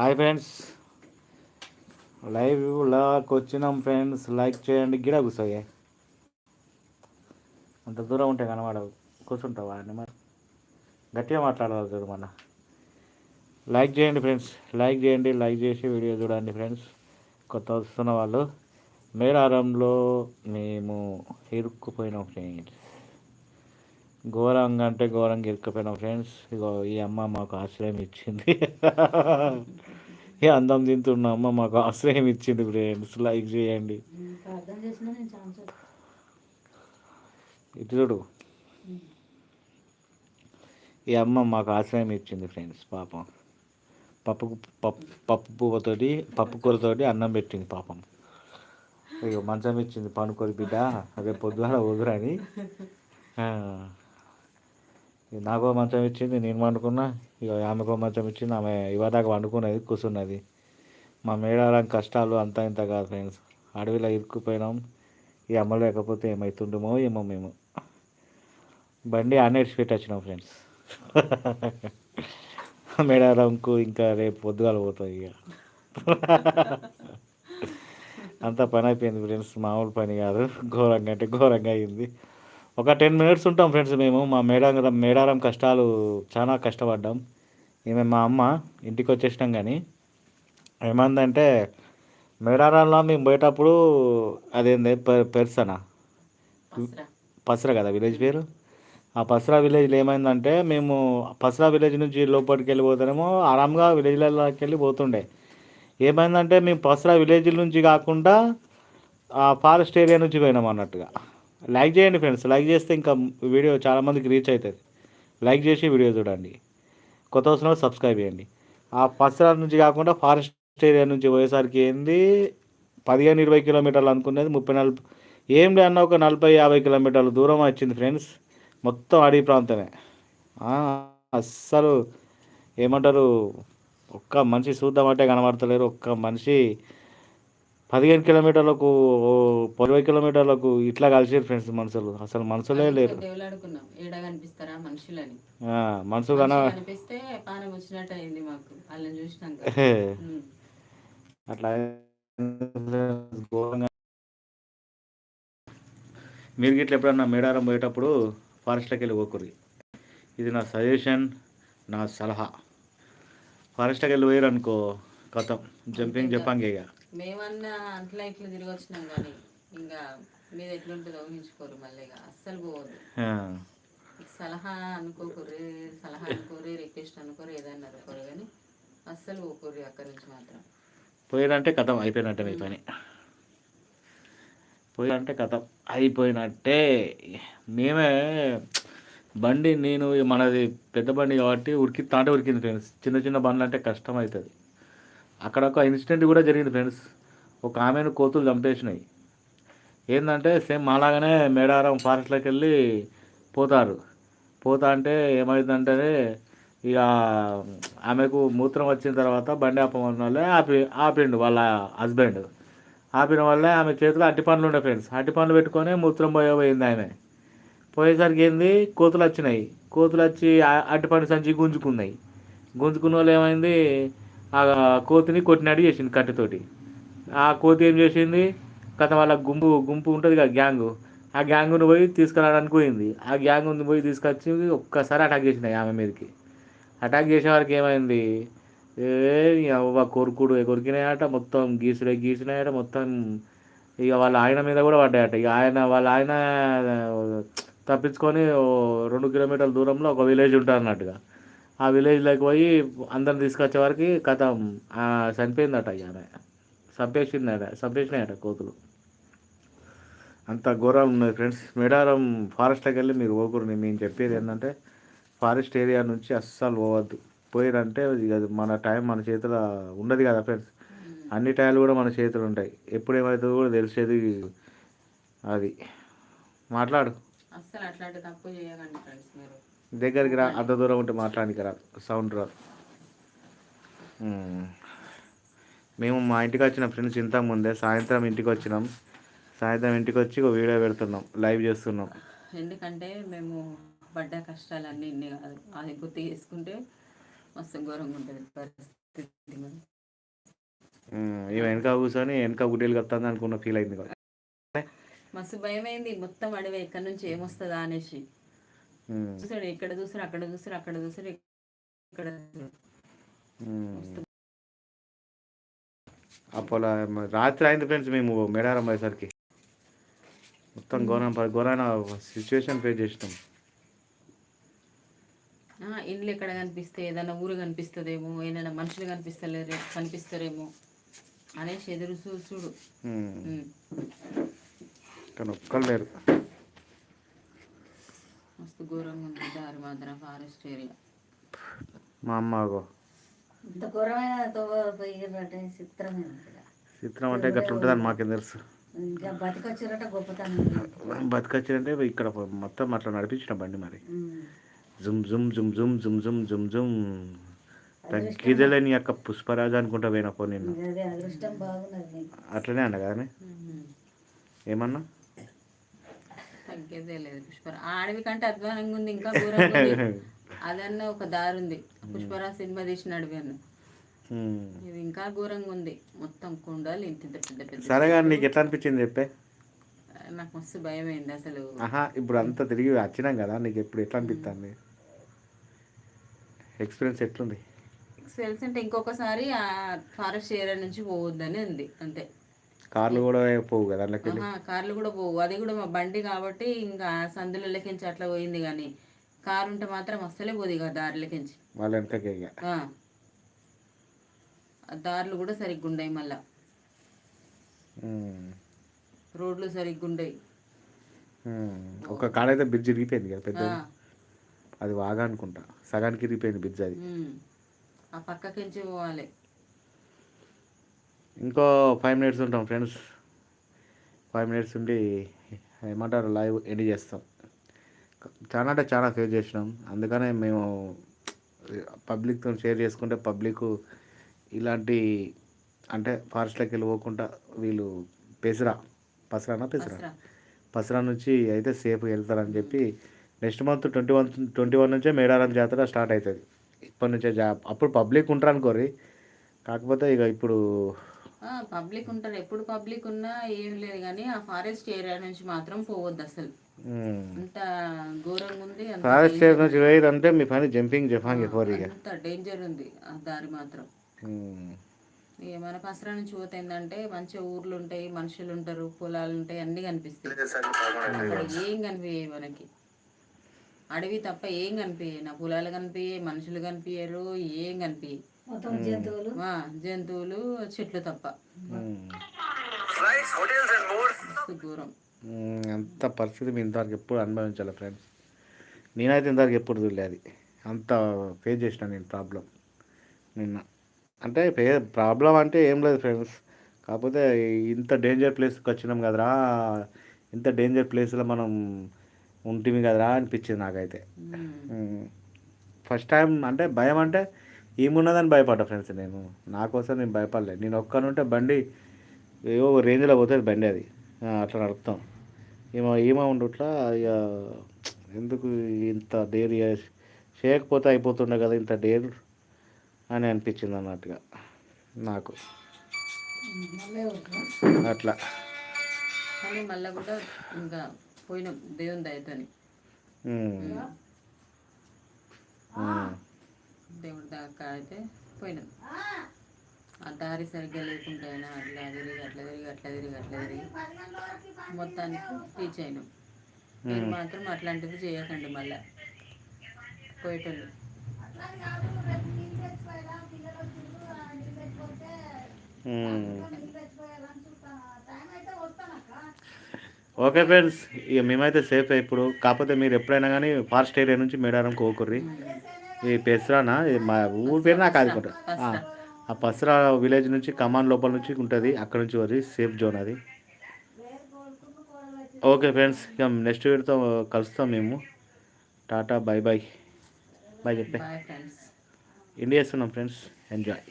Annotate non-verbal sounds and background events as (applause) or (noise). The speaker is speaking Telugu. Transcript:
Hi friends. లైవ్ లాక్ వచ్చినాం ఫ్రెండ్స్. లైక్ చేయండి. గిడ కూర్చోయే అంత దూరం ఉంటే కనబడవు. కూర్చుంటావా అని మరి. గట్టిగా మాట్లాడాలి చూడు మన లైక్ చేయండి ఫ్రెండ్స్. లైక్ చేయండి. లైక్ చేసి వీడియో చూడండి ఫ్రెండ్స్. కొత్త వస్తున్న వాళ్ళు. మేడారంలో మేము ఇరుక్కుపోయినాం ఫ్రెండ్స్. ఘోరంగా అంటే ఘోరంగా ఇరుక్కుపోయినాం ఫ్రెండ్స్. ఇగో ఈ అమ్మ మాకు ఆశ్రయం ఇచ్చింది. ఏ అందం తింటున్న అమ్మ మాకు ఆశ్రయం ఇచ్చింది ఫ్రెండ్స్. లైక్ చేయండి. ఇటు చూడు. ఈ అమ్మ మాకు ఆశ్రయం ఇచ్చింది ఫ్రెండ్స్ పాపం. పప్పు పప్పు పప్పు పువ్వుతోటి పప్పు కూరతోటి అన్నం పెట్టింది పాపం. ఇక మంచం ఇచ్చింది పనుకోరు బిడ్డ. రేపు పొద్దున వదురని నాకో మంచం ఇచ్చింది నేను వండుకున్నా ఇక ఆమెకో మంచం ఇచ్చింది ఆమె ఇవాదాకా వండుకున్నది కూర్చున్నది మా మేడారం కష్టాలు అంతా ఇంత కాదు ఫ్రెండ్స్. అడవిలో ఇరుక్కుపోయినాం. ఈ అమ్మ లేకపోతే ఏమవుతుండమో ఏమో మేము. బండి అనేసి పెట్టి వచ్చినాం ఫ్రెండ్స్. (laughs) మేడారంకు ఇంకా రేపు పొద్దుగాల పోతుంది ఇక (laughs) అంతా పని అయిపోయింది ఫ్రెండ్స్ మామూలు పని కాదు. ఘోరంగా అంటే ఘోరంగా అయింది. ఒక టెన్ మినిట్స్ ఉంటాం ఫ్రెండ్స్ మేము మా మేడారం మేడారం కష్టాలు చాలా కష్టపడ్డాం. ఈమె మా అమ్మ ఇంటికి వచ్చేసినాం కానీ ఏమందంటే మేడారంలో మేము పోయేటప్పుడు అదేంది పెర్సనా? పసరా. కదా విలేజ్ పేరు? ఆ పసరా విలేజ్లో ఏమైందంటే మేము పసరా విలేజ్ నుంచి లోపలికి వెళ్ళి పోతానేమో ఆరామ్గా విలేజ్లలోకి వెళ్ళి పోతుండే. ఏమైందంటే మేము పసరా విలేజ్ నుంచి కాకుండా ఆ ఫారెస్ట్ ఏరియా నుంచి పోయినాం అన్నట్టుగా. లైక్ చేయండి ఫ్రెండ్స్ లైక్ చేస్తే ఇంకా వీడియో చాలామందికి రీచ్ అవుతుంది. లైక్ చేసి వీడియో చూడండి. కొత్త వచ్చిన సబ్స్క్రైబ్ చేయండి. ఆ పసరా నుంచి కాకుండా ఫారెస్ట్ ఏరియా నుంచి పోయేసరికి ఏంది? పదిహేను ఇరవై కిలోమీటర్లు అనుకునేది ముప్పై నలభై ఏం లేన్న ఒక నలభై యాభై కిలోమీటర్ల దూరం వచ్చింది ఫ్రెండ్స్ మొత్తం అడవి ప్రాంతమే. అస్సలు ఏమంటారు? ఒక్క మనిషి చూద్దామంటే కనబడతలేరు. ఒక్క మనిషి పదిహేను కిలోమీటర్లకు ఇరవై కిలోమీటర్లకు ఇట్లా కలిసి ఫ్రెండ్స్ మనుషులు అసలు మనుషులే లేరు. మనసు కనిపిస్తే అట్లా మీరు గిట్ల ఎప్పుడన్నా మేడారం పోయేటప్పుడు ఫారెస్ట్లోకి వెళ్ళి పోకూరి ఇది నా సజెషన్ నా సలహా. ఫారెస్ట్లోకి వెళ్ళి పోయారు అనుకో కథం. జంపింగ్ జంపాంగ్ ఇక మేమన్నా అట్లా ఇట్లా తిరిగి వచ్చినాం కానీ ఇంకా మీద ఎట్లుంటుందో ఊహించుకోరు మళ్ళీ అస్సలు పోవద్దు. సలహా అనుకోకూరి సలహా అనుకోరి రిక్వెస్ట్ అనుకోరు ఏదన్నా అనుకోరు కానీ అస్సలు పోకూరి అక్కడి నుంచి మాత్రం. పోయినంటే కథం అయిపోయినట్టే మీ పని. పోయినంటే కథం అయిపోయినట్టే. మేమే బండి నేను మనది పెద్ద బండి కాబట్టి ఉరికి తాంటే ఉరికింది ఫ్రెండ్స్. చిన్న చిన్న బండ్లు అంటే కష్టం అవుతుంది అక్కడ ఒక ఇన్సిడెంట్ కూడా జరిగింది ఫ్రెండ్స్. ఒక ఆమెను కోతులు చంపేసినాయి. ఏంటంటే సేమ్ మాలాగానే మేడారం ఫారెస్ట్లోకి వెళ్ళి పోతారు. పోతా అంటే ఏమైందంటే ఇక ఆమెకు మూత్రం వచ్చిన తర్వాత బండి ఆపమన్న వాళ్ళే ఆపి ఆపిండు వాళ్ళ హస్బెండ్. ఆపిన వల్లే ఆమె చేతిలో అట్టి పండ్లు ఉండే ఫ్రెండ్స్. అట్టి పండ్లు పెట్టుకొని మూత్రం పోయే పోయింది ఆమె. పోయేసరికి ఏంది? కోతులు వచ్చినాయి. కోతులు వచ్చి అట్టి పండు సంచి గుంజుకున్నాయి. గుంజుకున్న వాళ్ళు ఏమైంది? ఆ కోతిని కొట్టినట్టు చేసింది కట్టెతోటి ఆ కోతి ఏం చేసింది? కథ వాళ్ళ గుంపు గుంపు ఉంటుంది కదా గ్యాంగు. ఆ గ్యాంగును పోయి తీసుకురావడానికి పోయింది. ఆ గ్యాంగుని పోయి తీసుకొచ్చి ఒక్కసారి అటాక్ చేసింది ఆమె మీదకి. అటాక్ చేసే వారికి ఏమైంది? ఏ కొరుకుడు కొరికినాయట మొత్తం గీసుడే గీసినాయట మొత్తం ఇక వాళ్ళ ఆయన మీద కూడా పడ్డాయట. ఇక ఆయన వాళ్ళ ఆయన తప్పించుకొని రెండు కిలోమీటర్ల దూరంలో ఒక విలేజ్ ఉంటుంది అన్నట్టుగా. ఆ విలేజ్లోకి పోయి అందరిని తీసుకొచ్చే వరకు కథ చనిపోయిందట ఆమె. చంపేసిందట చంపేసినాయట కోతులు. అంత ఘోరం ఉన్నది ఫ్రెండ్స్ మేడారం ఫారెస్ట్లోకి వెళ్ళి మీరు పోకూరు నేను చెప్పేది ఏంటంటే ఫారెస్ట్ ఏరియా నుంచి అస్సలు పోవద్దు. పోయారంటే మన టైం మన చేతిలో ఉండదు కదా ఫ్రెండ్స్ అన్ని టైంలు కూడా మన చేతులు ఉంటాయి. ఎప్పుడు ఏమవుతుందో కూడా తెలిసేది అది. మాట్లాడు. అస్సలు అట్లాంటి తప్పు చేయకండి ఫ్రెండ్స్ మీరు. దగ్గరికి రా అంత దూరం ఉంటే మాట్లాడానికి రా. సౌండ్ రా మేము. మా ఇంటికి వచ్చిన ఫ్రెండ్స్ ఇంత ముందే సాయంత్రం ఇంటికి వచ్చినాం. సాయంత్రం ఇంటికి వచ్చి ఒక వీడియో పెడుతున్నాం లైవ్ చేస్తున్నాం. ఎందుకంటే మేము పడ్డ కష్టాలన్నీ ఇన్ని కాదు. అది గుర్తు చేసుకుంటే మస్తు ఘోరంగా ఉంటుంది పరిస్థితి ఈమె వెనక కూర్చొని వెనక గుడ్డీలు కత్తాంది అనుకున్న ఫీల్ అయింది. మస్తు భయమైంది. మొత్తం అడవి ఎక్కడి నుంచి ఏమొస్తుందా అనేసి. చూసాడు ఇక్కడ చూసారు అక్కడ చూసారు అక్కడ చూసారు ఇక్కడ అప్పుడు రాత్రి అయింది ఫ్రెండ్స్ మేము మేడారం పోయేసరికి. మొత్తం ఘోరం ఘోరైన సిచ్యువేషన్ ఫేస్ చేసినాం. ఆ, ఇండ్లు ఎక్కడ కనిపిస్తే ఏదైనా ఊరు కనిపిస్తుందేమో ఏదైనా మనుషులు కనిపిస్తలేరు కనిపిస్తారేమో అనేసి ఎదురు చూసుడు. కానీ ఒక్కరు లేరు. మస్తు ఘోరంగా ఉంది దారి మాత్రం ఫారెస్ట్ ఏరియా. మా అమ్మ అగో ఇంత ఘోరమైన. చిత్రం అంటే గట్ల ఉంటుందని మాకేం తెలుసు. ఇంకా బతికొచ్చిరట గొప్పతనం బతకొచ్చారంటే ఇక్కడ మొత్తం అట్లా నడిపించిన బండి మరి. జుమ్ జుమ్ జుమ్ జుమ్ జుమ్ జుమ్ జుమ్ జుమ్. తగ్గిదలేని యొక్క పుష్పరాజు అనుకుంటా బాగున్నది నీకు. అట్లనే అన్న కదా ఏమన్నా? తగ్గేదే లేదు పుష్పరా ఆ అడవి కంటే అధ్వానంగా ఉంది ఇంకా ఘోరంగా ఉంది. (laughs) అదన్న ఒక దారి ఉంది. పుష్పరా సినిమా తీసిన అడవి అన్న. ఇది ఇంకా ఘోరంగా ఉంది. మొత్తం కొండలు ఇంత ఇంత పెద్ద పెద్ద సరే కానీ నీకు ఎట్లా అనిపించింది చెప్పే? నాకు మస్తు భయం అయింది అసలు. ఆహా ఇప్పుడు అంతా తిరిగి వచ్చినాం కదా నీకు ఎప్పుడు ఎట్లా అనిపిస్తుంది ఎక్స్పీరియన్స్ ఎట్లుంది? ఎక్స్పీరియన్స్ అంటే ఇంకొకసారి ఆ ఫారెస్ట్ ఏరియా నుంచి పోవద్దని ఉంది అంతే. కార్లు కూడా పోవు కదా అందులోకి కార్లు కూడా పోవు. అది కూడా మా బండి కాబట్టి ఇంకా సందులకించి అట్లా పోయింది కానీ కారు ఉంటే మాత్రం అస్సలే పోదు ఇక దారిలకించి వాళ్ళ వెనకకే ఇక. దారులు కూడా సరిగ్గా ఉండయి మళ్ళా. రోడ్లు సరిగ్గా ఉండయి. ఒక కాడైతే బ్రిడ్జ్ ఇరిగిపోయింది కదా పెద్ద అది వాగా అనుకుంటా. సగానికి ఇరిగిపోయింది బ్రిడ్జ్ అది. ఆ పక్కకించి పోవాలి. ఇంకో ఫైవ్ మినిట్స్ ఉంటాం ఫ్రెండ్స్ ఫైవ్ మినిట్స్ ఉండి ఏమంటారు లైవ్ ఎండ్ చేస్తాం. చాలా అంటే చాలా ఫేస్ చేసినాం. అందుకనే మేము పబ్లిక్తో షేర్ చేసుకుంటే పబ్లిక్ ఇలాంటి అంటే ఫారెస్ట్లోకి వెళ్ళి పోకుండా వీళ్ళు పెసరా పసరానా పెసరా? పసరా. నుంచి అయితే సేఫ్ వెళ్తారని చెప్పి next month twenty one twenty one నుంచే మేడారం జాతర స్టార్ట్ అవుతుంది. ఇప్పటి నుంచే జా అప్పుడు పబ్లిక్ ఉంటారు అనుకోరి కాకపోతే ఇక ఇప్పుడు పబ్లిక్ ఉంటారు. ఎప్పుడు పబ్లిక్ ఉన్నా ఏం లేదు కానీ ఆ ఫారెస్ట్ ఏరియా నుంచి మాత్రం పోవద్దు అసలు. అంత ఘోరంగా ఉంది. అంత ఫారెస్ట్ స్టేట్ నుంచి పోయేదంటే మీ పని జంపింగ్ ఇక? అంత డేంజర్ ఉంది ఆ దారి మాత్రం. మన పసరా నుంచి పోతే ఏంటంటే మంచిగా ఊర్లు ఉంటాయి మనుషులు ఉంటారు పొలాలు ఉంటాయి అన్ని కనిపిస్తాయి. అక్కడ ఏం కనిపించాయి మనకి? అడవి తప్ప ఏం కనిపించాయి నా పొలాలు కనిపించాయి మనుషులు కనిపించారు ఏం కనిపించాయి జంతువులు. జంతువులు చెట్లు తప్ప. దూరం. అంత పరిస్థితి మీ ఇంతవరకు ఎప్పుడు అనుభవించాలి ఫ్రెండ్స్ నేనైతే ఇంతవరకు ఎప్పుడు చూడలే అది. అంత ఫేస్ చేసిన నేను ప్రాబ్లం నిన్న. అంటే ఫే ప్రాబ్లం అంటే ఏం లేదు ఫ్రెండ్స్ కాకపోతే ఇంత డేంజర్ ప్లేస్కి వచ్చినాం కదరా. ఇంత డేంజర్ ప్లేస్లో మనం ఉంటుంది కదరా అనిపించింది నాకైతే. ఫస్ట్ టైం అంటే భయం అంటే ఏమున్నదని భయపడ్డా ఫ్రెండ్స్ నేను. నా కోసం నేను భయపడలేదు నేను ఒక్కనుంటే బండి ఏవో రేంజ్లో పోతుంది బండి అది. అట్లా నడుపుతాం. ఏమో ఏమో ఉండట్లా ఇక ఎందుకు ఇంత డేర్ చేయకపోతే అయిపోతుండే కదా ఇంత డేర్ అని అనిపించింది అన్నట్టుగా నాకు. అట్లా. కానీ మళ్ళీ కూడా ఇంకా పోయినాం దేవుని దయతోని. అయితే పోయినాం. ఆ దారి సరిగ్గా లేకుండా అయినా అట్లా తిరిగి అట్లా తిరిగి అట్లా తిరిగి అట్లా తిరిగి మొత్తానికి రీచ్ అయినాం. మీరు మాత్రం అట్లాంటిది చేయకండి మళ్ళా. పోయేటోళ్ళు. ఓకే ఫ్రెండ్స్ ఇక మేమైతే సేఫ్ ఇప్పుడు. కాకపోతే మీరు ఎప్పుడైనా కానీ ఫారెస్ట్ ఏరియా నుంచి మేడారం కోకుర్రి. ఈ పెసరానా? మా ఊరి పేరు నాకు అది కూడా. ఆ పసరా విలేజ్ నుంచి కమాన్ లోపల నుంచి ఉంటుంది. అక్కడ నుంచి వరి సేఫ్ జోన్ అది. ఓకే ఫ్రెండ్స్ ఇక నెక్స్ట్ వీడితో కలుస్తాం మేము. Tata bye bye. బాయ్ చెప్పే. Bye friends. ఇండియా చేస్తున్నాం ఫ్రెండ్స్. ఎంజాయ్.